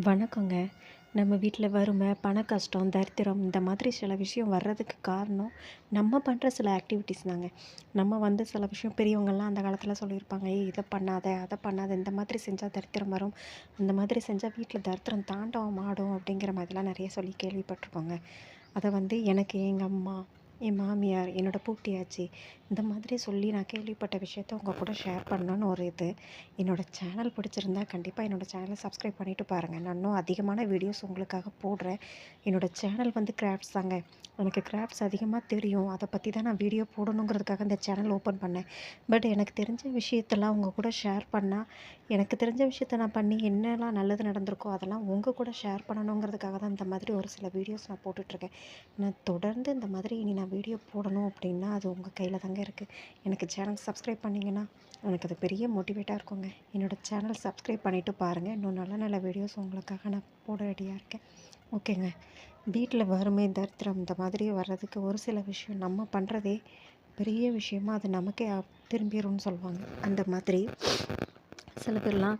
வணக்கங்க. நம்ம வீட்டில் வறுமை, பண கஷ்டம், தரித்திரம் இந்த மாதிரி சில விஷயம் வர்றதுக்கு காரணம், நம்ம பண்ணுற சில ஆக்டிவிட்டீஸ் தாங்க. நம்ம வந்து சில விஷயம் பெரியவங்கள்லாம் அந்த காலத்தில் சொல்லியிருப்பாங்க. "ஏய் இதை பண்ணாத, அதை பண்ணாத, இந்த மாதிரி செஞ்சால் தரித்திரம் வரும். அந்த மாதிரி செஞ்சால் வீட்டில் தரித்திரம் தாண்டவம் ஆடும்." அப்படிங்கிற மாதிரிலாம் நிறைய சொல்லி கேள்விப்பட்டிருக்கோங்க அதை வந்து எனக்கு எங்கள் அம்மா, என் மாமியார், என்னோடய பூட்டியாச்சி இந்த மாதிரி சொல்லி நான் கேள்விப்பட்ட விஷயத்த உங்கள் கூட ஷேர் பண்ணணும்னு ஒரு இது. என்னோடய சேனல் பிடிச்சிருந்தா கண்டிப்பாக என்னோடய சேனலை சப்ஸ்கிரைப் பண்ணிட்டு பாருங்கள் நான் இன்னும் அதிகமான வீடியோஸ் உங்களுக்காக போடுறேன். என்னோடய சேனல் வந்து கிராஃப்ட்ஸ் தாங்க. எனக்கு கிராஃப்ட்ஸ் அதிகமாக தெரியும். அதை பற்றி தான் நான் வீடியோ போடணுங்கிறதுக்காக இந்த சேனல் ஓப்பன் பண்ணேன். பட் எனக்கு தெரிஞ்ச விஷயத்தெல்லாம் உங்கள் கூட ஷேர் பண்ணால் எனக்கு தெரிஞ்ச விஷயத்த நான் பண்ணி என்னலாம் நல்லது நடந்திருக்கோ, அதெல்லாம் உங்கள் கூட ஷேர் பண்ணணுங்கிறதுக்காக தான் இந்த மாதிரி ஒரு சில வீடியோஸ் நான் போட்டுட்ருக்கேன். நான் தொடர்ந்து இந்த மாதிரி இனி நான் வீடியோ போடணும் அப்படின்னா, அது உங்கள் கையில் தாங்க இருக்குது எனக்கு சேனல் சப்ஸ்கிரைப் பண்ணிங்கன்னா எனக்கு அது பெரிய மோட்டிவேட்டாக இருக்குங்க. என்னோட சேனல் சப்ஸ்கிரைப் பண்ணிவிட்டு பாருங்க. இன்னும் நல்ல நல்ல வீடியோஸ் உங்களுக்காக நான் போட ரெடியாக இருக்கேன். ஓகேங்க. வீட்டில் வறுமை, தரித்திரம் இந்த மாதிரி வர்றதுக்கு ஒரு சில விஷயம் நம்ம பண்ணுறதே பெரிய விஷயமா அது நமக்கே அ திரும்பிரும்னு சொல்லுவாங்க. அந்த மாதிரி சில பேர்லாம்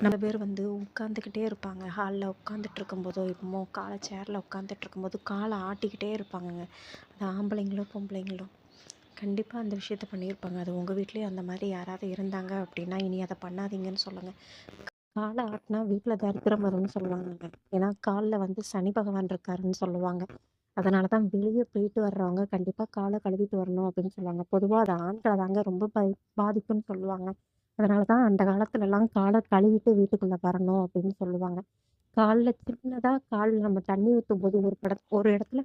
நம்ம பேர் வந்து உட்காந்துக்கிட்டே இருப்பாங்க. ஹால்ல உட்காந்துட்ருக்கும்போதோ, காலை சேரில் சேர்ல உட்காந்துட்ருக்கும்போது காலை ஆட்டிக்கிட்டே இருப்பாங்கங்க. அது ஆம்பளைங்களோ, பொம்பளைங்களோ. கண்டிப்பா அந்த விஷயத்த பண்ணியிருப்பாங்க. அது உங்க வீட்லயும் அந்த மாதிரி யாராவது இருந்தாங்க அப்படின்னா, இனி அதை பண்ணாதீங்கன்னு சொல்லுங்க. காலை ஆட்டினா வீட்டில் தரித்திரம் வரும்னு சொல்லுவாங்கங்க. ஏன்னா காலில் வந்து சனி பகவான் இருக்காருன்னு சொல்லுவாங்க. அதனால தான் வெளியே போயிட்டு வர்றவங்க கண்டிப்பா காலை கழுவிட்டு வரணும் அப்படின்னு சொல்லுவாங்க. பொதுவாக அது ஆண்களை தாங்க ரொம்ப பாதிப்புன்னு சொல்லுவாங்க. அதனால தான் அந்த காலத்துலலாம் காலை கழுவிட்டு வீட்டுக்குள்ளே வரணும் அப்படின்னு சொல்லுவாங்க. காலில் சின்னதாக காலில் நம்ம தண்ணி ஊத்தும்போது ஒரு பட ஒரு இடத்துல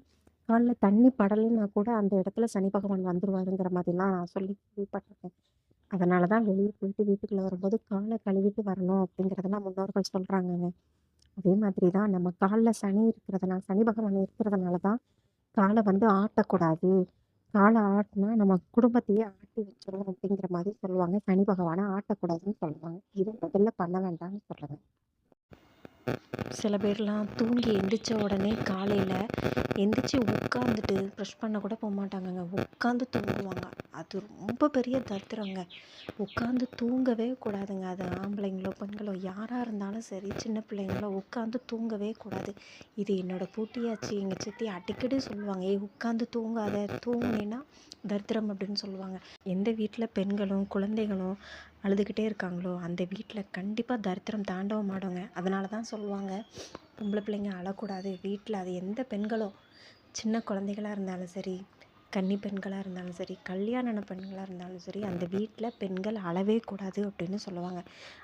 காலில் தண்ணி படலைன்னா கூட அந்த இடத்துல சனி பகவான் வந்துடுவாருங்கிற மாதிரிலாம் நான் சொல்லி கேள்விப்பட்டிருக்கேன் அதனால தான் வெளியே போயிட்டு வீட்டுக்குள்ளே வரும்போது காலை கழுவிட்டு வரணும் அப்படிங்கிறதெல்லாம் முன்னோர்கள் சொல்கிறாங்கங்க அதே மாதிரி தான் நம்ம காலில் சனி இருக்கிறதுனால சனி பகவான் இருக்கிறதுனால தான் காலை வந்து ஆட்டக்கூடாது. காலை ஆட்டினா நம்ம குடும்பத்தையே ஆட்டி வச்சிடும் அப்படிங்கிற மாதிரி சொல்லுவாங்க. சனி பகவானை ஆட்டக்கூடாதுன்னு சொல்லுவாங்க. இது முதல்ல பண்ண வேண்டாம்னு சொல்கிறேன் சில பேர்லாம் தூங்கி எந்திரிச்ச உடனே காலையில் எந்திரிச்சு உட்காந்துட்டு ப்ரஷ் பண்ண கூட போக மாட்டாங்கங்க உட்காந்து தூங்குவாங்க. அது ரொம்ப பெரிய தரித்திரங்க. உட்காந்து தூங்கவே கூடாதுங்க. அது ஆம்பளைங்களோ, பெண்களோ யாராக இருந்தாலும் சரி, சின்ன பிள்ளைங்களோ உட்காந்து தூங்கவே கூடாது. இது என்னோடய பூட்டியாச்சு எங்கள் சித்தி அடிக்கடி சொல்லுவாங்க. "ஏய் உட்காந்து தூங்காத, தூங்கினா தரித்திரம்" அப்படின்னு சொல்லுவாங்க. எந்த வீட்டில் பெண்களும், குழந்தைகளும் அழுதுகிட்டே இருக்காங்களோ, அந்த வீட்டில் கண்டிப்பாக தரித்திரம் தாண்டவம் ஆடுங்க. அதனால தான் சொல்லுவாங்க, பொம்பளை பிள்ளைங்க அழக்கூடாது. வீட்டில் அது எந்த பெண்களோ, சின்ன குழந்தைகளாக இருந்தாலும் சரி, கன்னி பெண்களாக இருந்தாலும் சரி, கல்யாண பெண்களாக இருந்தாலும் சரி, அந்த வீட்டில் பெண்கள் அழவே கூடாது அப்படின்னு சொல்லுவாங்க.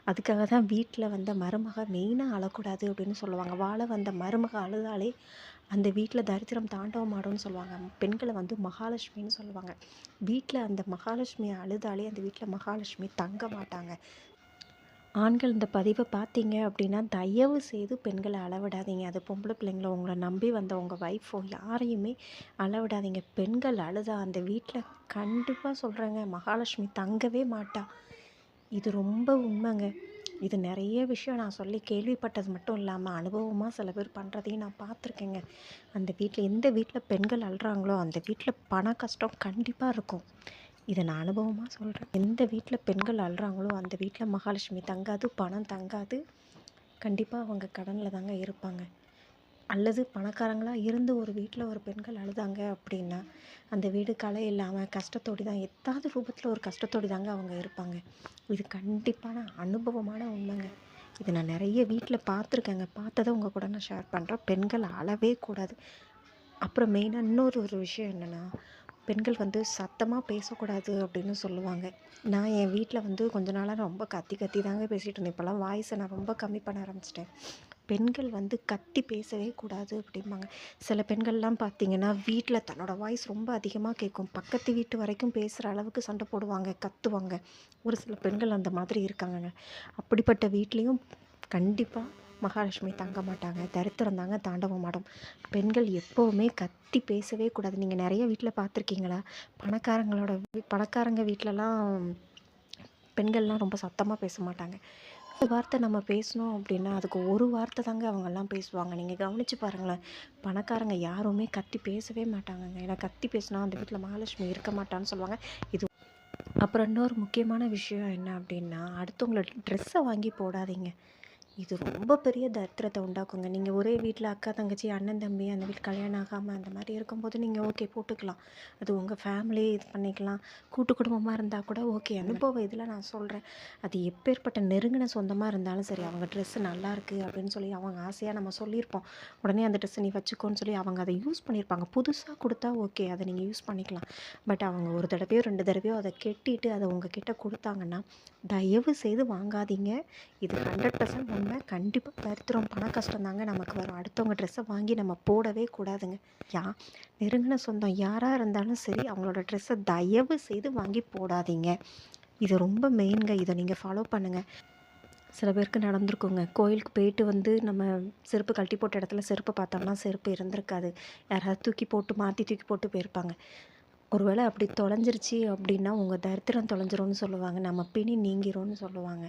அதுக்காக தான் வீட்டில் வந்த மருமக மெயினாக அழக்கூடாது அப்படின்னு சொல்லுவாங்க. வாழ வந்த மருமக அழுதாலே அந்த வீட்டில் தரித்திரம் தாண்டவம் ஆடும்னு சொல்லுவாங்க. பெண்களை வந்து மகாலட்சுமின்னு சொல்லுவாங்க. வீட்டில் அந்த மகாலட்சுமி அழுதாலே அந்த வீட்டில் மகாலட்சுமி தங்க மாட்டாங்க. ஆண்கள் இந்த பதிவை பார்த்தீங்க அப்படின்னா, தயவு செய்து பெண்களை அளவிடாதீங்க அது பொம்பளை பிள்ளைங்கள உங்களை நம்பி வந்த உங்கள் ஒய்ஃபோ யாரையுமே அளவிடாதீங்க பெண்கள் அழுதா அந்த வீட்டில் கண்டிப்பாக சொல்கிறேங்க மகாலட்சுமி தங்கவே மாட்டா. இது ரொம்ப உண்மைங்க. இது நிறைய விஷயம் நான் சொல்லி கேள்விப்பட்டது மட்டும் இல்லாமல் அனுபவமாக சில பேர் பண்ணுறதையும் நான் பார்த்துருக்கேங்க. அந்த வீட்டில் எந்த வீட்டில் பெண்கள் அழுறாங்களோ, அந்த வீட்டில் பண கஷ்டம் கண்டிப்பாக இருக்கும். இதை நான் அனுபவமாக சொல்கிறேன் எந்த வீட்டில் பெண்கள் அழுறாங்களோ, அந்த வீட்டில் மகாலட்சுமி தங்காது, பணம் தங்காது. கண்டிப்பாக அவங்க கடனில் தாங்க இருப்பாங்க. அல்லது பணக்காரங்களாக இருந்து ஒரு வீட்டில் ஒரு பெண்கள் அழுதாங்க அப்படின்னா, அந்த வீடு கலை இல்லாமல் கஷ்டத்தோடி தான் எத்தாவது ரூபத்தில் ஒரு கஷ்டத்தோடி தாங்க அவங்க இருப்பாங்க. இது கண்டிப்பான அனுபவமான உண்மைங்க. இது நான் நிறைய வீட்டில் பார்த்துருக்கேங்க. பார்த்ததை உங்கள் கூட நான் ஷேர் பண்ணுறேன் பெண்கள் அழவே கூடாது. அப்புறம் மெயினாக இன்னொரு ஒரு விஷயம் என்னென்னா பெண்கள் வந்து சத்தமாக பேசக்கூடாது அப்படின்னு சொல்லுவாங்க. நான் என் வீட்டில் வந்து கொஞ்ச நாளாக ரொம்ப கத்தி கத்தி தாங்க பேசிகிட்டு இருந்தேன். இப்போல்லாம் வாய்ஸை நான் ரொம்ப கம்மி பண்ண ஆரம்பிச்சிட்டேன் பெண்கள் வந்து கத்தி பேசவே கூடாது அப்படிம்பாங்க. சில பெண்கள்லாம் பார்த்தீங்கன்னா, வீட்டில் தன்னோட வாய்ஸ் ரொம்ப அதிகமாக கேட்கும். பக்கத்து வீட்டு வரைக்கும் பேசுகிற அளவுக்கு சண்டை போடுவாங்க, கத்துவாங்க. ஒரு சில பெண்கள் அந்த மாதிரி இருக்காங்கங்க. அப்படிப்பட்ட வீட்லேயும் கண்டிப்பாக மகாலட்சுமி தங்க மாட்டாங்க. தரித்திரம் தாங்க தாண்டவம் ஆடும். பெண்கள் எப்போவுமே கத்தி பேசவே கூடாது. நீங்கள் நிறைய வீட்டில் பார்த்துருக்கீங்களா? பணக்காரங்களோட பணக்காரங்க வீட்டிலலாம் பெண்கள்லாம் ரொம்ப சத்தமாக பேச மாட்டாங்க. ஒரு வார்த்தை நம்ம பேசணும் அப்படின்னா, அதுக்கு ஒரு வார்த்தை தாங்க அவங்கெல்லாம் பேசுவாங்க. நீங்கள் கவனிச்சு பாருங்களேன். பணக்காரங்க யாருமே கத்தி பேசவே மாட்டாங்கங்க. ஏன்னா கத்தி பேசினா அந்த வீட்டில் மகாலட்சுமி இருக்க மாட்டான்னு சொல்லுவாங்க. இது அப்புறம் இன்னொரு முக்கியமான விஷயம் என்ன அப்படின்னா, அடுத்தவங்களோட ட்ரெஸ்ஸை வாங்கி போடாதீங்க. இது ரொம்ப பெரிய தரித்திரத்தை உண்டாக்குங்க. நீங்கள் ஒரே வீட்டில் அக்கா தங்கச்சி அண்ணன் தம்பி அந்த வீட்டு கல்யாணம் ஆகாமல் அந்த மாதிரி இருக்கும்போது நீங்கள் ஓகே போட்டுக்கலாம். அது உங்கள் ஃபேமிலி இது பண்ணிக்கலாம். கூட்டு குடும்பமாக இருந்தால் கூட ஓகே அனுபவம் இதில் நான் சொல்கிறேன் அது எப்பேற்பட்ட நெருங்கின சொந்தமாக இருந்தாலும் சரி அவங்க ட்ரெஸ்ஸு நல்லாயிருக்கு அப்படின்னு சொல்லி அவங்க ஆசையாக நம்ம சொல்லியிருப்போம். உடனே அந்த ட்ரெஸ்ஸை நீ வச்சுக்கோன்னு சொல்லி அவங்க அதை யூஸ் பண்ணியிருப்பாங்க. புதுசாக கொடுத்தா ஓகே அதை நீங்கள் யூஸ் பண்ணிக்கலாம். பட் அவங்க ஒரு தடவையோ ரெண்டு தடவையோ அதை கெட்டிட்டு அதை உங்ககிட்ட கொடுத்தாங்கன்னா தயவு செய்து வாங்காதீங்க. இது ஹண்ட்ரட் பர்சன்ட் நம்ம கண்டிப்பாக தரித்திரம் பண கஷ்டம் தாங்க நமக்கு வரும். அடுத்தவங்க ட்ரெஸ்ஸை வாங்கி நம்ம போடவே கூடாதுங்க. யா நெருங்கின சொந்தம் யாராக இருந்தாலும் சரி அவங்களோட ட்ரெஸ்ஸை தயவு செய்து வாங்கி போடாதீங்க. இது ரொம்ப மெயின்ங்க இதை நீங்கள் ஃபாலோ பண்ணுங்கள் சில பேருக்கு நடந்திருக்குங்க. கோயிலுக்கு போயிட்டு வந்து நம்ம செருப்பு கழட்டி போட்ட இடத்துல செருப்பு பார்த்தோம்னா செருப்பு இருந்திருக்காது. யாராவது தூக்கி போட்டு மாற்றி தூக்கி போட்டு போயிருப்பாங்க. ஒருவேளை அப்படி தொலைஞ்சிருச்சு அப்படின்னா உங்கள் தரித்திரம் தொலைஞ்சிரும்னு சொல்லுவாங்க. நம்ம பிணி நீங்கிரும்னு சொல்லுவாங்க.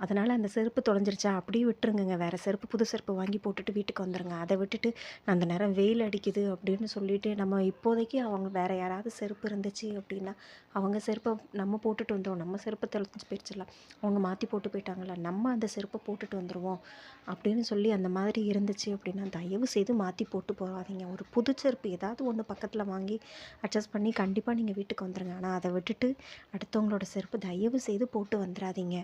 அதனால் அந்த செருப்பு தொலைஞ்சிருச்சா? அப்படியே விட்டுருங்கங்க. வேறு செருப்பு புது செருப்பு வாங்கி போட்டுட்டு வீட்டுக்கு வந்துடுங்க அதை விட்டுட்டு அந்த நேரம் வெயில் அடிக்குது அப்படின்னு சொல்லிட்டு நம்ம இப்போதைக்கு அவங்க வேறு யாராவது செருப்பு இருந்துச்சு அப்படின்னா அவங்க செருப்பை நம்ம போட்டுட்டு வந்தோம். நம்ம செருப்பை தொலைஞ்சி போயிடுச்சுலாம் அவங்க மாற்றி போட்டு போயிட்டாங்களா நம்ம அந்த செருப்பை போட்டுட்டு வந்துடுவோம் அப்படின்னு சொல்லி அந்த மாதிரி இருந்துச்சு அப்படின்னா தயவு செய்து மாற்றி போட்டு போகாதீங்க ஒரு புது செருப்பு ஏதாவது ஒன்று பக்கத்தில் வாங்கி அட்ஜஸ்ட் பண்ணி கண்டிப்பாக நீங்கள் வீட்டுக்கு வந்துடுங்க ஆனால் அதை விட்டுட்டு அடுத்தவங்களோட செருப்பு தயவு செய்து போட்டு வந்துடாதீங்க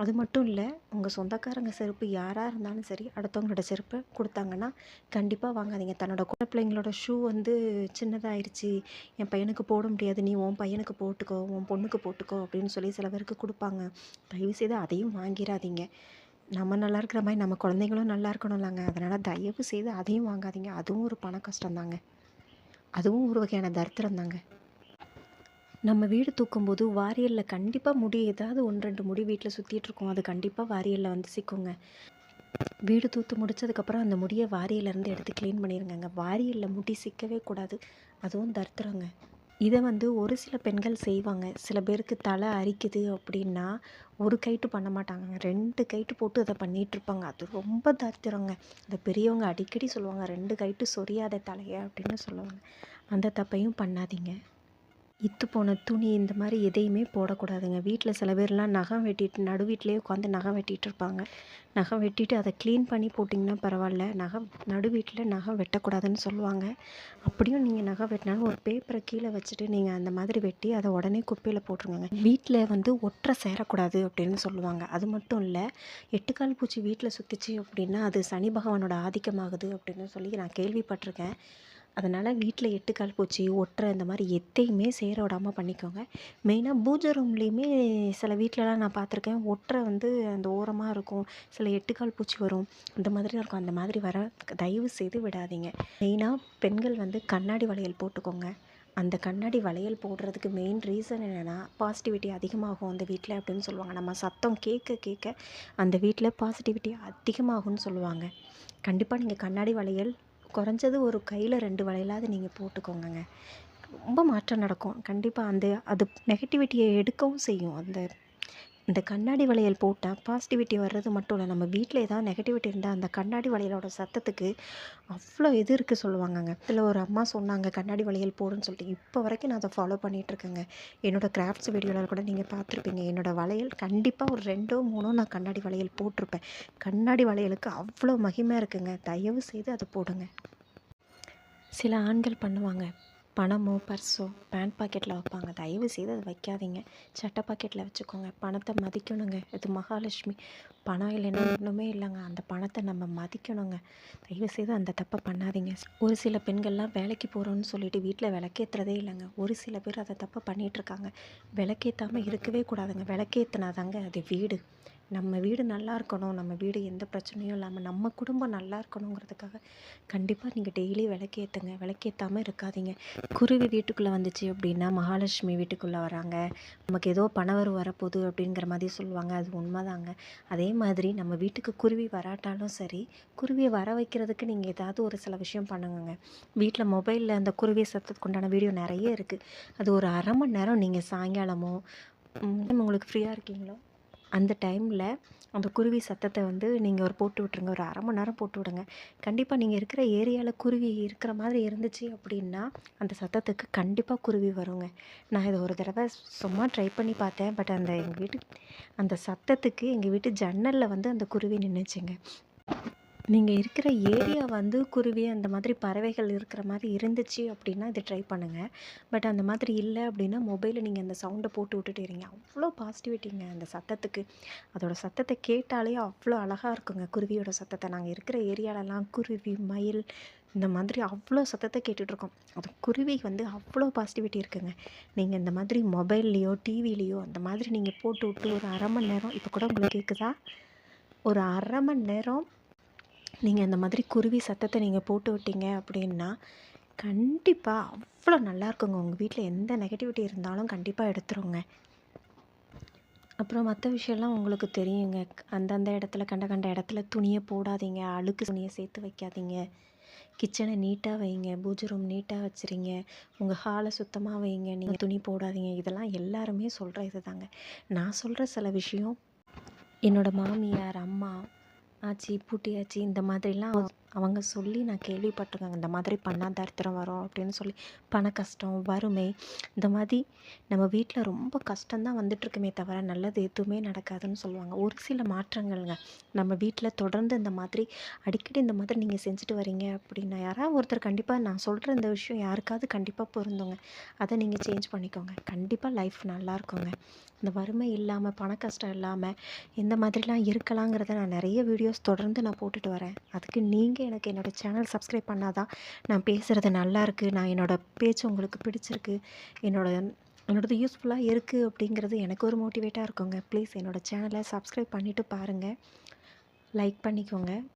அது மட்டும் இல்லை உங்கள் சொந்தக்காரங்க செருப்பு யாராக இருந்தாலும் சரி அடுத்தவங்களோட செருப்பை கொடுத்தாங்கன்னா கண்டிப்பாக வாங்காதீங்க. தன்னோட குழந்தை பிள்ளைங்களோட ஷூ வந்து சின்னதாகிருச்சு என் பையனுக்கு போட முடியாது. நீ உன் பையனுக்கு போட்டுக்கோ உன் பொண்ணுக்கு போட்டுக்கோ அப்படின்னு சொல்லி சில பேருக்கு கொடுப்பாங்க. தயவு செய்து அதையும் வாங்கிடாதீங்க நம்ம நல்லா இருக்கிற மாதிரி நம்ம குழந்தைங்களும் நல்லா இருக்கணும்லாங்க. அதனால் தயவு செய்து அதையும் வாங்காதீங்க. அதுவும் ஒரு பண கஷ்டம் தாங்க அதுவும் ஒரு வகையான தரித்திரம் தாங்க நம்ம வீடு தூக்கும்போது வாரியலில் கண்டிப்பாக முடி ஏதாவது ஒன்று ரெண்டு முடி வீட்டில் சுற்றிட்டு இருக்கோம். அது கண்டிப்பாக வாரியலில் வந்து சிக்குங்க. வீடு தூத்து முடிச்சதுக்கப்புறம் அந்த முடியை வாரியலேருந்து எடுத்து க்ளீன் பண்ணிடுங்க வாரியலில் முடி சிக்கவே கூடாது. அதுவும் தரித்திரங்க. இதை வந்து ஒரு சில பெண்கள் செய்வாங்க. சில பேருக்கு தலை அரிக்குது அப்படின்னா ஒரு கைட்டு பண்ண மாட்டாங்க ரெண்டு கைட்டு போட்டு அதை பண்ணிகிட்டு இருப்பாங்க. அது ரொம்ப தரித்திரங்க. அதை பெரியவங்க அடிக்கடி சொல்லுவாங்க ரெண்டு கைட்டு சொரியாத தலையை? அப்படின்னு சொல்லுவாங்க. அந்த தப்பையும் பண்ணாதீங்க. இத்து போன துணி இந்த மாதிரி எதையுமே போடக்கூடாதுங்க. வீட்டில் சில பேர்லாம் நகம் வெட்டிட்டு நடு வீட்டிலேயே உட்காந்து நகம் வெட்டிகிட்டு இருப்பாங்க. நகம் வெட்டிட்டு அதை க்ளீன் பண்ணி போட்டிங்கன்னா பரவாயில்ல. நகம் நடு வீட்டில் நகம் வெட்டக்கூடாதுன்னு சொல்லுவாங்க. அப்படியும் நீங்கள் நகம் வெட்டினாலும் ஒரு பேப்பரை கீழே வச்சுட்டு நீங்கள் அந்த மாதிரி வெட்டி அதை உடனே குப்பையில் போட்டுருங்க. வீட்டில் வந்து ஒற்றை சேரக்கூடாது அப்படின்னு சொல்லுவாங்க. அது மட்டும் இல்லை எட்டுக்கால் பூச்சி வீட்டில் சுற்றிச்சு அப்படின்னா அது சனி பகவானோட ஆதிக்கமாகுது அப்படின்னு சொல்லி நான் கேள்விப்பட்டிருக்கேன். அதனால் வீட்டில் எட்டுக்கால் பூச்சி ஒட்டுற இந்த மாதிரி எத்தையுமே சேர விடாமல் பண்ணிக்கோங்க. மெயினாக பூஜை ரூம்லேயுமே சில வீட்டிலலாம் நான் பார்த்துருக்கேன் ஒட்டுற வந்து அந்த ஓரமாக இருக்கும் சில எட்டுக்கால் பூச்சி வரும் அந்த மாதிரி இருக்கும். அந்த மாதிரி வர தயவு செய்து விடாதீங்க. மெயினாக பெண்கள் வந்து கண்ணாடி வளையல் போட்டுக்கோங்க. அந்த கண்ணாடி வளையல் போடுறதுக்கு மெயின் ரீசன் என்னென்னா பாசிட்டிவிட்டி அதிகமாகும் அந்த வீட்டில் அப்படின்னு சொல்லுவாங்க. நம்ம சத்தம் கேட்க கேட்க அந்த வீட்டில் பாசிட்டிவிட்டி அதிகமாகும்னு சொல்லுவாங்க. கண்டிப்பாக நீங்கள் கண்ணாடி வளையல் குறைஞ்சது ஒரு கையில் ரெண்டு வளையலாவது நீங்கள் போட்டுக்கோங்கங்க. ரொம்ப மாற்றம் நடக்கும். கண்டிப்பாக அந்த அது நெகட்டிவிட்டியை எடுக்கவும் செய்யும். அந்த இந்த கண்ணாடி வளையல் போட்டால் பாசிட்டிவிட்டி வர்றது மட்டும் இல்லை நம்ம வீட்டில் ஏதாவது நெகட்டிவிட்டி இருந்தால் அந்த கண்ணாடி வளையலோட சத்தத்துக்கு அவ்வளோ இது இருக்குது சொல்லுவாங்கங்க. இதில் ஒரு அம்மா சொன்னாங்க கண்ணாடி வளையல் போடுன்னு சொல்லிட்டு. இப்போ வரைக்கும் நான் அதை ஃபாலோ பண்ணிகிட்ருக்கேங்க என்னோடய கிராஃப்ட்ஸ் வீடியோவில் கூட நீங்கள் பார்த்துருப்பீங்க. என்னோடய வளையல் கண்டிப்பாக ஒரு ரெண்டோ மூணோ நான் கண்ணாடி வளையல் போட்டிருப்பேன். கண்ணாடி வளையலுக்கு அவ்வளோ மகிமை இருக்குங்க. தயவு செய்து அதை போடுங்க. சில ஆண்கள் பண்ணுவாங்க. பணமோ பர்ஸோ பேண்ட் பாக்கெட்டில் வைப்பாங்க. தயவு செய்து அதை வைக்காதீங்க. சட்டை பாக்கெட்டில் வச்சுக்கோங்க. பணத்தை மதிக்கணுங்க. இது மகாலட்சுமி. பணம் இல்லைன்னா ஒன்றுமே இல்லைங்க. அந்த பணத்தை நம்ம மதிக்கணுங்க. தயவு செய்து அந்த தப்பை பண்ணாதீங்க. ஒரு சில பெண்கள்லாம் வேலைக்கு போகிறோன்னு சொல்லிட்டு வீட்டில் விளக்கேற்றுறதே இல்லைங்க. ஒரு சில பேர் அதை தப்பை பண்ணிகிட்ருக்காங்க விளக்கேற்றாமல் இருக்கவே கூடாதுங்க. விளக்கேற்றினாதாங்க அது வீடு. நம்ம வீடு நல்லா இருக்கணும் நம்ம வீடு எந்த பிரச்சனையும் இல்லாமல் நம்ம குடும்பம் நல்லா இருக்கணுங்கிறதுக்காக கண்டிப்பாக நீங்கள் டெய்லி விளக்கேற்றுங்க விளக்கேற்றாமல் இருக்காதீங்க. குருவி வீட்டுக்குள்ளே வந்துச்சு அப்படின்னா மகாலட்சுமி வீட்டுக்குள்ளே வராங்க. நமக்கு ஏதோ பணவர் வரப்போகுது அப்படிங்கிற மாதிரி சொல்லுவாங்க. அது உண்மைதாங்க. அதே மாதிரி நம்ம வீட்டுக்கு குருவி வராட்டாலும் சரி குருவியை வர வைக்கிறதுக்கு நீங்கள் ஏதாவது ஒரு சில விஷயம் பண்ணுங்கங்க. வீட்டில் மொபைலில் அந்த குருவியை சத்தத்துக்கு உண்டான வீடியோ நிறைய இருக்குது அது ஒரு அரை மணி நேரம் நீங்கள் சாயங்காலமோ உங்களுக்கு ஃப்ரீயாக இருக்கீங்களோ? அந்த டைமில் அந்த குருவி சத்தத்தை வந்து நீங்கள் ஒரு போட்டு விட்ருங்க ஒரு அரை மணி நேரம் போட்டு விடுங்க. கண்டிப்பாக நீங்கள் இருக்கிற ஏரியாவில் குருவி இருக்கிற மாதிரி இருந்துச்சு அப்படின்னா அந்த சத்தத்துக்கு கண்டிப்பாக குருவி வருங்க. நான் இதை ஒரு தடவை சும்மா ட்ரை பண்ணி பார்த்தேன். பட் அந்த எங்கள் வீட்டு அந்த சத்தத்துக்கு எங்கள் வீட்டு ஜன்னலில் வந்து அந்த குருவி நின்றுச்சுங்க நீங்கள் இருக்கிற ஏரியா வந்து குருவி அந்த மாதிரி பறவைகள் இருக்கிற மாதிரி இருந்துச்சு அப்படின்னா இதை ட்ரை பண்ணுங்கள் பட் அந்த மாதிரி இல்லை அப்படின்னா மொபைலில் நீங்கள் அந்த சவுண்டை போட்டு விட்டுட்டு இருங்க. அவ்வளோ பாசிட்டிவிட்டிங்க அந்த சத்தத்துக்கு. அதோட சத்தத்தை கேட்டாலே அவ்வளோ அழகாக இருக்குங்க குருவியோட சத்தத்தை. நாங்கள் இருக்கிற ஏரியாலலாம் குருவி மயில் இந்த மாதிரி அவ்வளோ சத்தத்தை கேட்டுட்ருக்கோம் அது குருவி வந்து அவ்வளோ பாசிட்டிவிட்டி இருக்குங்க. நீங்கள் இந்த மாதிரி மொபைல்லையோ டிவிலேயோ அந்த மாதிரி நீங்கள் போட்டு விட்டு ஒரு அரை மணி நேரம் இப்போ கூட உங்களுக்கு கேட்குதா ஒரு அரை மணி நேரம் நீங்கள் இந்த மாதிரி குருவி சத்தத்தை நீங்கள் போட்டு விட்டீங்க அப்படின்னா கண்டிப்பாக அவ்வளோ நல்லா இருக்குங்க. உங்கள் வீட்டில் எந்த நெகட்டிவிட்டி இருந்தாலும் கண்டிப்பாக எடுத்துருங்க. அப்புறம் மற்ற விஷயம்லாம் உங்களுக்கு தெரியுங்க. அந்தந்த இடத்துல கண்ட கண்ட இடத்துல துணியை போடாதீங்க. அழுக்கு துணியை சேர்த்து வைக்காதீங்க. கிச்சனை நீட்டாக வைங்க. பூஜை ரூம் நீட்டாக வச்சுருங்க. உங்கள் ஹாலை சுத்தமாக வைங்க. நீங்கள் துணி போடாதீங்க. இதெல்லாம் எல்லாருமே சொல்கிற இது தாங்க நான் சொல்கிற சில விஷயம் என்னோடய மாமியார் அம்மா ஆச்சி பூட்டி ஆச்சி இந்த மாதிரிலாம் அவங்க சொல்லி நான் கேள்விப்பட்டிருக்கேங்க இந்த மாதிரி பண்ணால் தரித்திரம் வரும் அப்படின்னு சொல்லி. பண கஷ்டம் வறுமை இந்த மாதிரி நம்ம வீட்டில் ரொம்ப கஷ்டம்தான் வந்துட்டுருக்குமே தவிர நல்லது எதுவுமே நடக்காதுன்னு சொல்லுவாங்க. ஒரு சில மாற்றங்கள்ங்க. நம்ம வீட்டில் தொடர்ந்து இந்த மாதிரி அடிக்கடி இந்த மாதிரி நீங்கள் செஞ்சுட்டு வரீங்க அப்படின்னா யாராவது ஒருத்தர் கண்டிப்பாக நான் சொல்கிற இந்த விஷயம் யாருக்காவது கண்டிப்பாக பொருந்துங்க. அதை நீங்கள் சேஞ்ச் பண்ணிக்கோங்க. கண்டிப்பாக லைஃப் நல்லாயிருக்குங்க இந்த வறுமை இல்லாமல் பண கஷ்டம் இல்லாமல் இந்த மாதிரிலாம் இருக்கலாங்கிறத நான் நிறைய வீடியோஸ் தொடர்ந்து நான் போட்டுட்டு வரேன். அதுக்கு நீங்கள் எனக்கு என்னோடய சேனல் சப்ஸ்கிரைப் பண்ணாதான் நான் பேசுகிறது நல்லா இருக்குது நான் என்னோடய பேச்சு உங்களுக்கு பிடிச்சிருக்கு. என்னோடய என்னோடது யூஸ்ஃபுல்லாக இருக்குது அப்படிங்கிறது எனக்கு ஒரு மோட்டிவேட்டாக இருக்குங்க. ப்ளீஸ் என்னோடய சேனலை சப்ஸ்கிரைப் பண்ணிவிட்டு பாருங்கள் லைக் பண்ணிக்கோங்க.